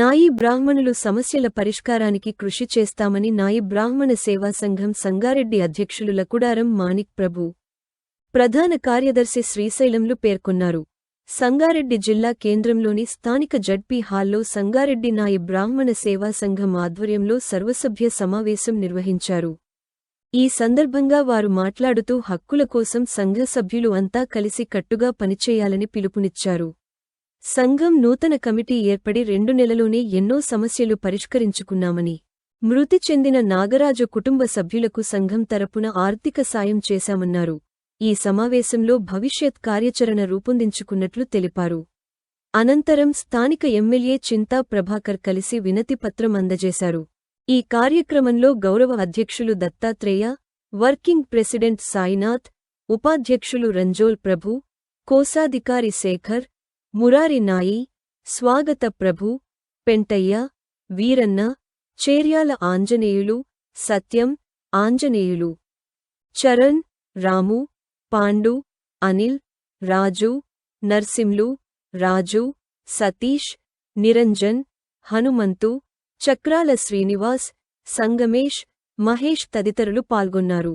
నాయి బ్రాహ్మణులు సమస్యల పరిష్కారానికి కృషి చేస్తామని నాయి బ్రాహ్మణ సేవా సంఘం సంగారెడ్డి అధ్యక్షులు లకుడారం మాణిక్ ప్రభు ప్రధాన కార్యదర్శి శ్రీశైలంలు పేర్కొన్నారు. సంగారెడ్డి జిల్లా కేంద్రంలోని స్థానిక జడ్పీ హాల్లో సంగారెడ్డి నాయి బ్రాహ్మణ సేవా సంఘం ఆధ్వర్యంలో సర్వసభ్య సమావేశం నిర్వహించారు. ఈ సందర్భంగా వారు మాట్లాడుతూ హక్కుల కోసం సంఘ సభ్యులు అంతా కలిసి కట్టుగా పనిచేయాలని పిలుపునిచ్చారు. సంఘం నూతన కమిటీ ఏర్పడి రెండు నెలలోనే ఎన్నో సమస్యలు పరిష్కరించుకున్నామని. మృతి చెందిన నాగరాజు కుటుంబ సభ్యులకు సంఘం తరపున ఆర్థిక సాయం చేశామన్నారు. ఈ సమావేశంలో భవిష్యత్ కార్యాచరణ రూపొందించుకున్నట్లు తెలిపారు. అనంతరం స్థానిక ఎమ్మెల్యే చింతా ప్రభాకర్ కలిసి వినతిపత్రం అందజేశారు. ఈ కార్యక్రమంలో గౌరవ అధ్యక్షులు దత్తాత్రేయ వర్కింగ్ ప్రెసిడెంట్ సాయినాథ్ ఉపాధ్యక్షులు రంజోల్ ప్రభు కోశాధికారి శేఖర్ మురారి నాయి స్వాగత ప్రభు పెంటయ్య వీరన్న చేర్యాల ఆంజనేయులు సత్యం ఆంజనేయులు. చరణ్ రాము పాండు అనిల్ రాజు నర్సింలు రాజు సతీష్ నిరంజన్ హనుమంతు చక్రాల శ్రీనివాస్ సంగమేష్ మహేష్ తదితరులు పాల్గొన్నారు.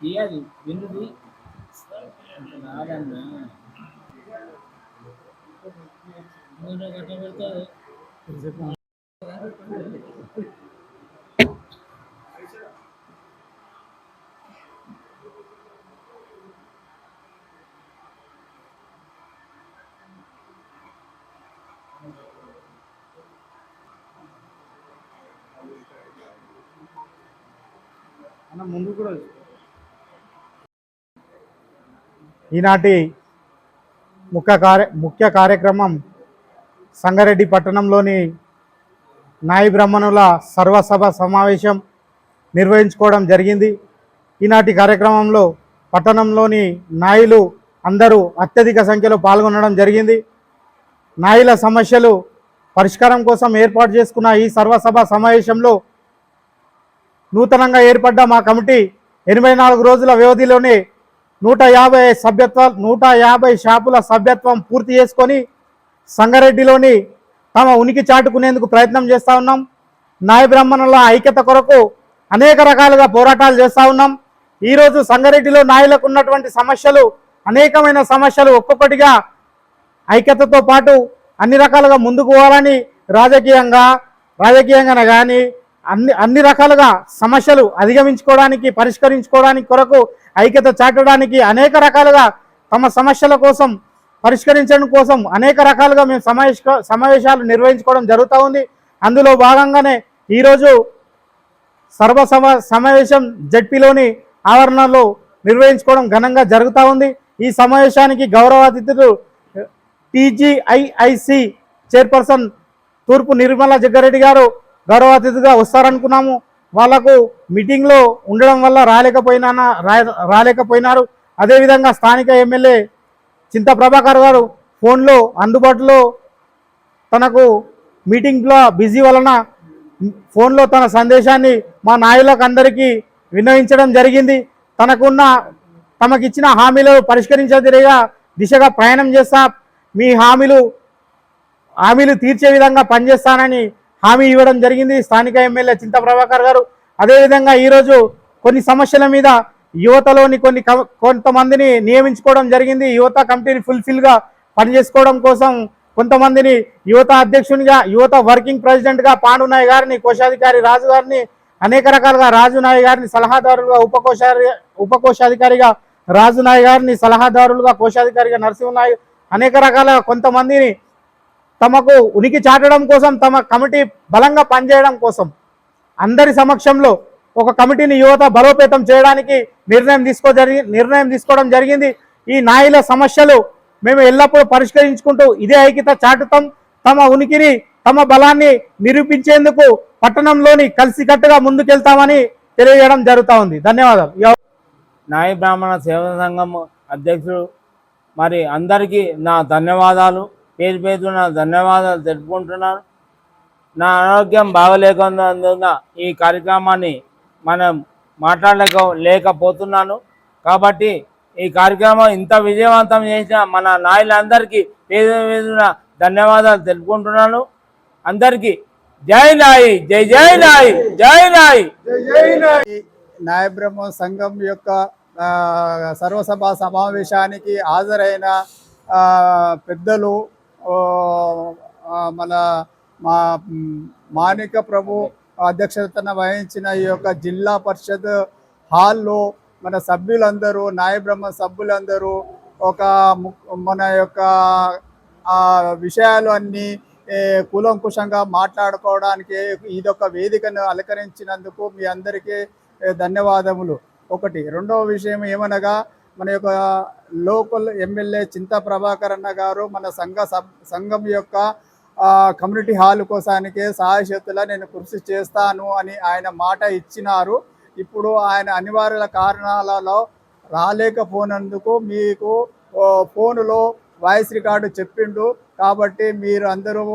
తీయాలి విన్నుది రాదన్నా నూనె గట్ట పెడతారు అన్న ముందు కూడా ఈనాటి ముఖ్య కార్య ముఖ్య కార్యక్రమం సంగారెడ్డి పట్టణంలోని నాయి బ్రాహ్మణుల సర్వసభ సమావేశం నిర్వహించుకోవడం జరిగింది. ఈనాటి కార్యక్రమంలో పట్టణంలోని నాయులు అందరూ అత్యధిక సంఖ్యలో పాల్గొనడం జరిగింది. నాయుల సమస్యలు పరిష్కారం కోసం ఏర్పాటు చేసుకున్న ఈ సర్వసభ సమావేశంలో నూతనంగా ఏర్పడ్డ మా కమిటీ ఎనభై నాలుగు రోజుల వ్యవధిలోనే నూట యాభై సభ్యత్వ నూట యాభై షాపుల సభ్యత్వం పూర్తి చేసుకొని సంగారెడ్డిలోని తమ ఉనికి చాటుకునేందుకు ప్రయత్నం చేస్తూ ఉన్నాం. నాయ బ్రాహ్మణుల ఐక్యత కొరకు అనేక రకాలుగా పోరాటాలు చేస్తూ ఉన్నాం. ఈరోజు సంగారెడ్డిలో నాయలకు ఉన్నటువంటి సమస్యలు అనేకమైన సమస్యలు ఒక్కొక్కటిగా ఐక్యతతో పాటు అన్ని రకాలుగా ముందుకు పోవాలని రాజకీయంగా రాజకీయంగా కానీ అన్ని అన్ని రకాలుగా సమస్యలు అధిగమించుకోవడానికి పరిష్కరించుకోవడానికి కొరకు ఐక్యత చాటడానికి అనేక రకాలుగా తమ సమస్యల కోసం పరిష్కరించడం కోసం అనేక రకాలుగా మేము సమావేశ సమావేశాలు నిర్వహించుకోవడం జరుగుతూ ఉంది. అందులో భాగంగానే ఈరోజు సర్వసమ సమావేశం జడ్పీలోని ఆవరణలో నిర్వహించుకోవడం ఘనంగా జరుగుతూ ఉంది. ఈ సమావేశానికి గౌరవ అతిథులు టీజీఐఐసి చైర్పర్సన్ తూర్పు నిర్మల జగ్గారెడ్డి గారు గౌరవ అతిథిగా వస్తారనుకున్నాము. వాళ్ళకు మీటింగ్లో ఉండడం వల్ల రాలేకపోయినా రాలేకపోయినారు. అదేవిధంగా స్థానిక ఎమ్మెల్యే చింత ప్రభాకర్ గారు ఫోన్లో అందుబాటులో తనకు మీటింగ్లో బిజీ వలన ఫోన్లో తన సందేశాన్ని మా నాయకులకు అందరికీ వినియోగించడం జరిగింది. తనకున్న తమకిచ్చిన హామీలు పరిష్కరించేదిగా దిశగా ప్రయాణం చేస్తా మీ హామీలు హామీలు తీర్చే విధంగా పనిచేస్తానని హామీ ఇవ్వడం జరిగింది. స్థానిక ఎమ్మెల్యే చింత ప్రభాకర్ గారు. అదేవిధంగా ఈరోజు కొన్ని సమస్యల మీద యువతలోని కొన్ని కొంతమందిని నియమించుకోవడం జరిగింది. యువత కమిటీని ఫుల్ఫిల్గా పనిచేసుకోవడం కోసం కొంతమందిని యువత అధ్యక్షునిగా యువత వర్కింగ్ ప్రెసిడెంట్గా పాండునాయ్ గారిని కోశాధికారి రాజు గారిని అనేక రకాలుగా రాజునాయ్ గారిని సలహాదారులుగా ఉపకోశారి ఉపకోశాధికారిగా రాజునాయ్ గారిని సలహాదారులుగా కోశాధికారిగా నరసింహనాయ్ అనేక రకాల కొంతమందిని తమకు ఉనికి చాటడం కోసం తమ కమిటీ బలంగా పనిచేయడం కోసం అందరి సమక్షంలో ఒక కమిటీని యువత బలోపేతం చేయడానికి నిర్ణయం తీసుకో జరిగి నిర్ణయం తీసుకోవడం జరిగింది. ఈ నాయుల సమస్యలు మేము ఎల్లప్పుడూ పరిష్కరించుకుంటూ ఇదే ఐక్యత చాటుతాం. తమ ఉనికిని తమ బలాన్ని నిరూపించేందుకు పట్టణంలోని కలిసికట్టుగా ముందుకెళ్తామని తెలియజేయడం జరుగుతూ ఉంది. ధన్యవాదాలు. నాయ బ్రాహ్మణ సేవా సంఘం అధ్యక్షుడు మరి అందరికీ నా ధన్యవాదాలు. పేరు పేరు నా ధన్యవాదాలు తెలుపుకుంటున్నాను. నా ఆరోగ్యం బాగలేకున్నందున ఈ కార్యక్రమాన్ని మనం మాట్లాడలేక లేకపోతున్నాను. కాబట్టి ఈ కార్యక్రమం ఇంత విజయవంతం చేసిన మన నాయలందరికీ పేరు పేరున ధన్యవాదాలు తెలుపుకుంటున్నాను. అందరికీ జై నాయి జై జై నాయి జై నాయి. న్యాయబ్రహ్మ సంఘం యొక్క సర్వసభ సమావేశానికి హాజరైన పెద్దలు మన మా మాణిక ప్రభు అధ్యక్షతన వహించిన ఈ యొక్క జిల్లా పరిషత్ హాల్లో మన సభ్యులందరూ న్యాయబ్రహ్మ సభ్యులందరూ ఒక మన యొక్క విషయాలు అన్నీ కూలంకుషంగా మాట్లాడుకోవడానికి ఇదొక వేదికను అలంకరించినందుకు మీ అందరికీ ధన్యవాదములు. ఒకటి. రెండవ విషయం ఏమనగా మన యొక్క లోకల్ ఎమ్మెల్యే చింతా ప్రభాకర్ అన్న గారు మన సంఘ సంఘం యొక్క కమ్యూనిటీ హాల్ కోసానికి సహాయశక్తులా నేను కృషి చేస్తాను అని ఆయన మాట ఇచ్చినారు. ఇప్పుడు ఆయన అనివార్య కారణాలలో రాలేకపోయినందుకు మీకు ఫోన్లో ఫోనులో వాయిస్ రికార్డు చెప్పిండు. కాబట్టి మీరు అందరూ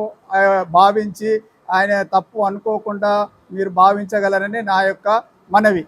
భావించి ఆయన తప్పు అనుకోకుండా మీరు భావించగలరని నా యొక్క మనవి.